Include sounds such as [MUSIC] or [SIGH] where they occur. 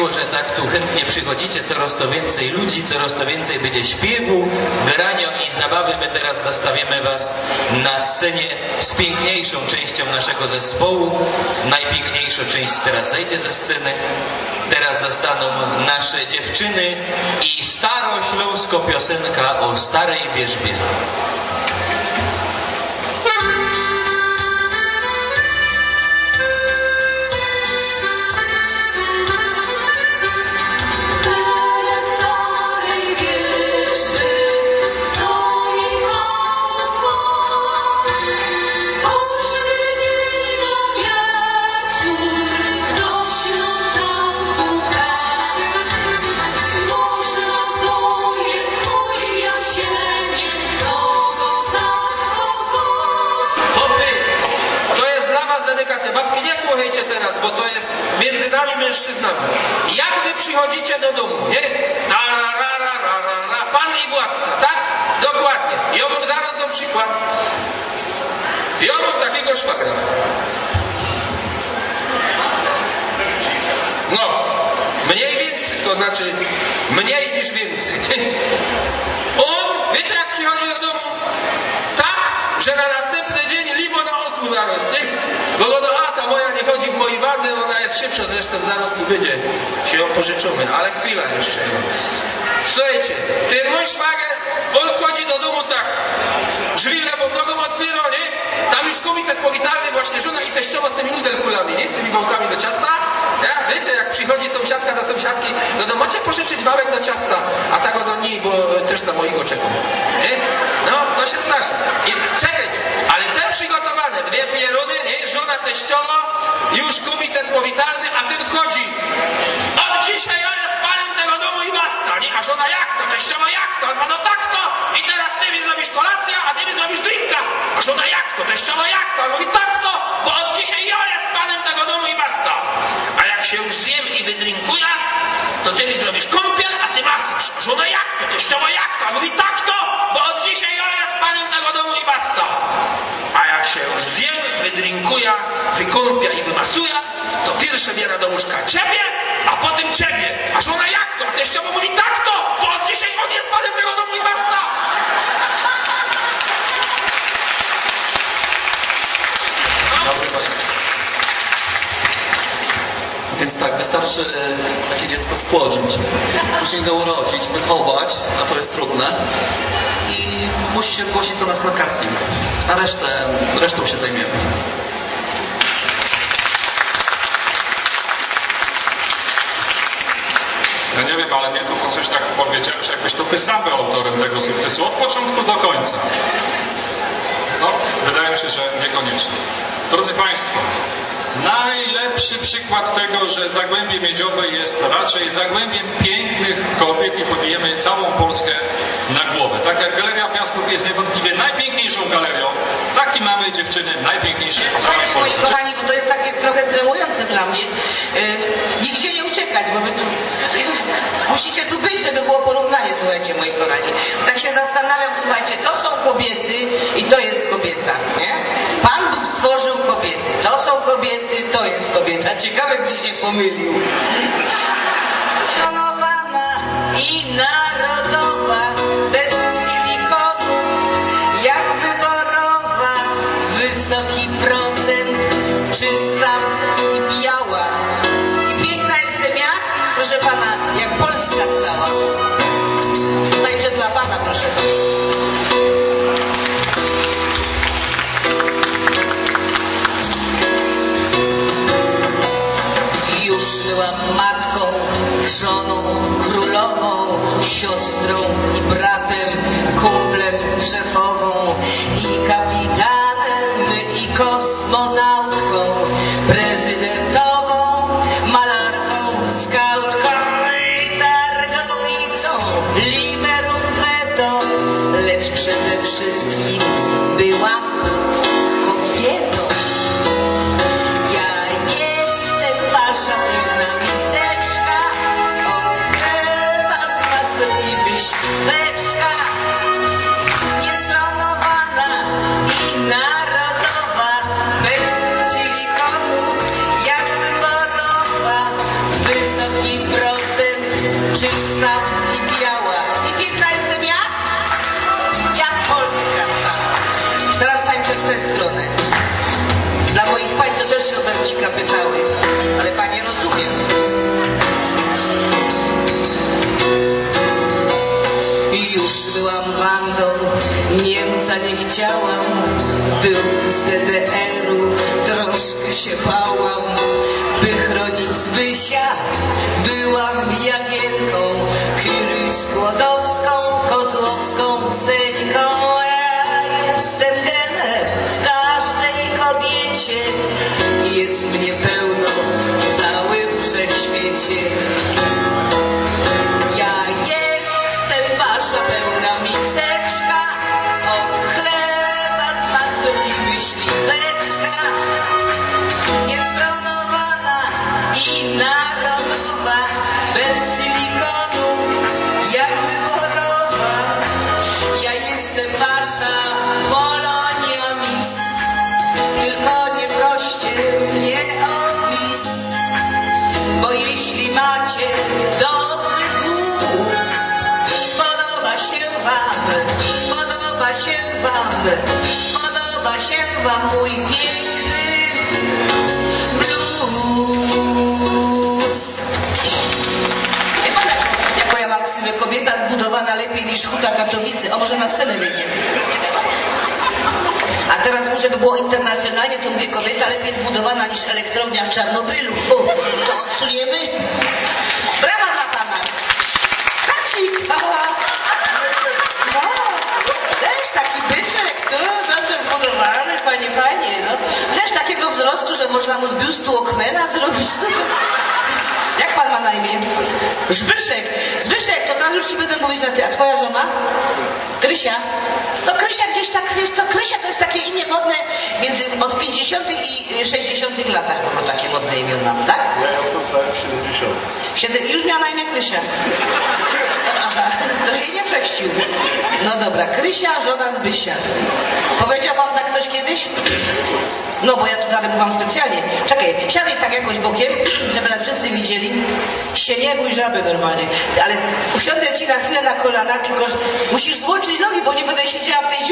Miło, że tak tu chętnie przychodzicie, coraz to więcej ludzi, coraz to więcej będzie śpiewu, grania i zabawy. My teraz zostawimy Was na scenie z piękniejszą częścią naszego zespołu. Najpiękniejsza część teraz zejdzie ze sceny. Teraz zostaną nasze dziewczyny i starośląsko piosenka o starej wierzbie. Słuchajcie teraz, bo to jest między nami mężczyznami. Jak wy przychodzicie do domu, nie? Pan i władca, tak? Dokładnie. Ja bym zaraz dam przykład. Ja mam takiego szwagra. No, mniej więcej, to znaczy mniej niż więcej. [LAUGHS] On, wiecie jak przychodzi do domu? Tak, że na następny dzień limo na oku zaraz, nie? Bo go do a ta moja nie chodzi w mojej wadze, ona jest szybsza zresztą, zaraz tu będzie, się ją pożyczymy, ale chwila jeszcze. Słuchajcie, ten mój szwagier, on wchodzi do domu tak, drzwi lewą nogą otwiera, nie? Tam już komitet powitalny, właśnie żona i teściowa z tymi nudelkulami, nie? Z tymi wałkami do ciasta. Ja, wiecie, jak przychodzi sąsiadka do sąsiadki, no to macie pożyczyć wałek do ciasta, a tak do niej, bo też na mojego czekam. Nie? No, to się zdarza. I czekajcie, ale te przygotowane, dwie pieruny, nie? Żona teściowa, już komitet powitalny, a ten wchodzi. Od dzisiaj ja jest panem tego domu i basta, nie? A żona jak to? Teściowa jak to? On no tak to. I teraz ty mi zrobisz kolację, a ty mi zrobisz drinka. A żona jak to? Teściowa jak to? On mówi tak to, bo od dzisiaj ja jest panem tego domu i basta. A jak się już zjem i wydrinkuję, to ty mi zrobisz kąpiel, i wymasuje, to pierwsze biera do łóżka ciebie, a potem ciebie. A żona jak to? A teściowa mówi tak to, bo od dzisiaj on jest panem tego domu i basta. Więc tak, wystarczy e, takie dziecko spłodzić, później go urodzić, wychować, a to jest trudne. I musi się zgłosić do nas na casting. A resztę, resztą się zajmiemy. Nie ale mnie tu o coś tak powiedziałeś, jakbyś to ty sam był autorem tego sukcesu od początku do końca. No, wydaje mi się, że niekoniecznie. Drodzy Państwo, najlepszy przykład tego, że Zagłębie Miedziowe jest raczej zagłębiem pięknych kobiet i podbijemy całą Polskę na głowę. Tak jak Galeria Piastów jest niewątpliwie najpiękniejszą galerią, i mamy dziewczyny najpiękniejsze w całej Słuchajcie, moi Polsce. kochani, bo to jest takie trochę tremujące dla mnie. Yy, nigdzie nie uciekać, bo wy tu... Musicie tu być, żeby było porównanie, słuchajcie, moi kochani. Tak się zastanawiam, słuchajcie, to są kobiety i to jest kobieta, nie? Pan Bóg stworzył kobiety. To są kobiety, to jest kobieta. Ciekawe, gdzie się pomylił. Szanowana i narodowa, dica stronę. Dla moich pań to też się o pytały, ale panie rozumiem. Już byłam bandą, Niemca nie chciałam, był z DDR-u, troszkę się bałam, jest mnie pełno wam, spodoba się wam mój piękny blues. Pan, jako, ja mam kobieta zbudowana lepiej niż Huta Katowice. O, może na scenę. Czekaj. A teraz, żeby było internacjonalnie, to mówię kobieta lepiej zbudowana niż elektrownia w Czarnobylu. O, to odsuniemy. Brawa dla pana. Kacik. Aha. No, też taki byczek, no, dobrze zbudowany, fajnie, fajnie, no. Też takiego wzrostu, że można mu z biustu Okmena zrobić. Jak pan ma na imię? Zbyszek. Zbyszek, to teraz już ci będę mówić na ty. A twoja żona? Krysia. No Krysia gdzieś tak, wiesz co, Krysia to jest takie imię modne między od 50 i 60 latach było takie modne imiona, tak? Ja ją poznałem w 70. W siedem- Już miała na imię Krysia. Aha, [LAUGHS] to nie przechścił. No dobra, Krysia, żona Zbysia. Powiedział wam tak ktoś kiedyś? No bo ja to zaraz wam specjalnie. Czekaj, siadaj tak jakoś bokiem, [CLEARS THROAT] żeby nas wszyscy widzieli. Się nie bój żaby normalnie. Ale usiądę ci na chwilę na kolanach, tylko musisz złączyć nogi, bo nie będę siedziała w tej